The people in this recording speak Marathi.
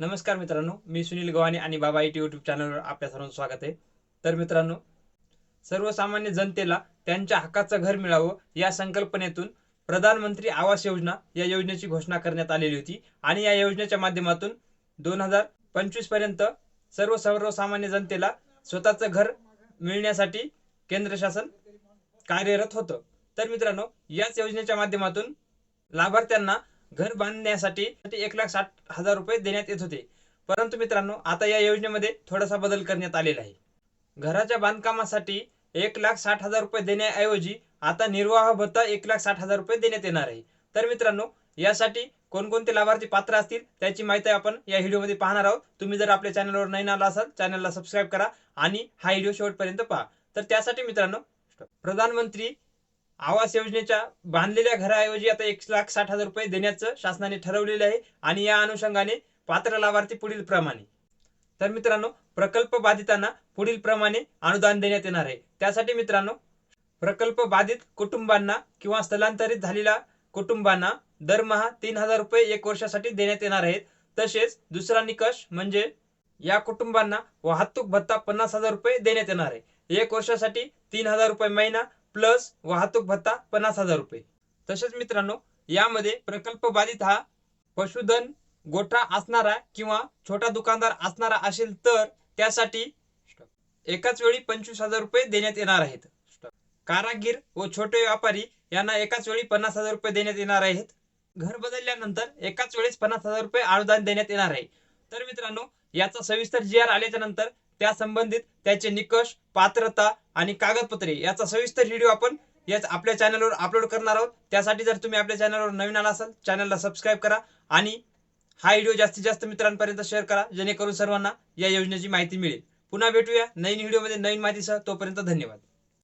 नमस्कार मित्रांनो मी सुनील गव्हाणे आणि बाबा इटी युट्यूब चॅनलवर आपल्या सर्वांचं स्वागत आहे. तर मित्रांनो सर्वसामान्य जनतेला त्यांच्या हक्काचं घर मिळावं या संकल्पनेतून प्रधानमंत्री आवास योजना या योजनेची घोषणा करण्यात आलेली होती आणि या योजनेच्या माध्यमातून दोन हजार पंचवीसपर्यंत सर्व सर्वसामान्य जनतेला स्वतःचं घर मिळण्यासाठी केंद्र शासन कार्यरत होतं. तर मित्रांनो याच योजनेच्या माध्यमातून लाभार्थ्यांना घर बांधण्यासाठी एक लाख साठ हजार रुपये देण्यात येत होते. परंतु मित्रांनो आता या योजनेमध्ये थोडासा बदल करण्यात आलेला आहे. घराच्या बांधकामासाठी एक लाख साठ हजार रुपये देण्याऐवजी आता निर्वाह भत्ता एक लाख साठ हजार रुपये देण्यात येणार आहे. तर मित्रांनो यासाठी कोणकोणते लाभार्थी पात्र असतील त्याची माहिती आपण या व्हिडिओमध्ये पाहणार आहोत. तुम्ही जर आपल्या चॅनलवर नवीन आला असाल चॅनलला सबस्क्राईब करा आणि हा व्हिडिओ शेवटपर्यंत पहा. तर त्यासाठी मित्रांनो प्रधानमंत्री आवास योजनेच्या बांधलेल्या घराऐवजी आता एक लाख साठ हजार रुपये देण्याचं शासनाने ठरवलेलं आहे आणि या अनुषंगाने पात्र लाभार्थी पुढील प्रमाणे. तर मित्रांनो प्रकल्प बाधितांना पुढील प्रमाणे अनुदान देण्यात येणार आहे. त्यासाठी मित्रांनो प्रकल्प बाधित कुटुंबांना किंवा स्थलांतरित झालेल्या कुटुंबांना दरमहा तीन हजार रुपये एक वर्षासाठी देण्यात येणार आहेत. तसेच दुसरा निकष म्हणजे या कुटुंबांना वाहतूक भत्ता पन्नास हजार रुपये देण्यात येणार आहे. एक वर्षासाठी तीन हजार रुपये महिना प्लस वाहतूक भत्ता पन्नास हजार रुपये. तसेच मित्रांनो यामध्ये प्रकल्प बाधित हा पशुधन गोठा असणारा किंवा छोटा दुकानदार असणारा असेल तर त्यासाठी एकाच वेळी पंचवीस हजार रुपये देण्यात येणार आहेत. कारागीर व छोटे व्यापारी यांना एकाच वेळी पन्नास हजार रुपये देण्यात येणार आहेत. घर बदलल्यानंतर एकाच वेळेस पन्नास हजार रुपये अनुदान देण्यात येणार आहे. तर मित्रांनो याचा सविस्तर जी आर आल्याच्यानंतर त्या संबंधित त्याचे निकष पात्रता आणि कागदपत्रे याचा सविस्तर व्हिडिओ आपण याच आपल्या चॅनलवर अपलोड करणार आहोत. त्यासाठी जर तुम्ही आपल्या चॅनलवर नवीन आला असाल चॅनलला सबस्क्राईब करा आणि हा व्हिडिओ जास्तीत जास्त मित्रांपर्यंत शेअर करा जेणेकरून सर्वांना या योजनेची माहिती मिळेल. पुन्हा भेटूया नवीन व्हिडिओमध्ये नवीन माहितीसह. तोपर्यंत धन्यवाद.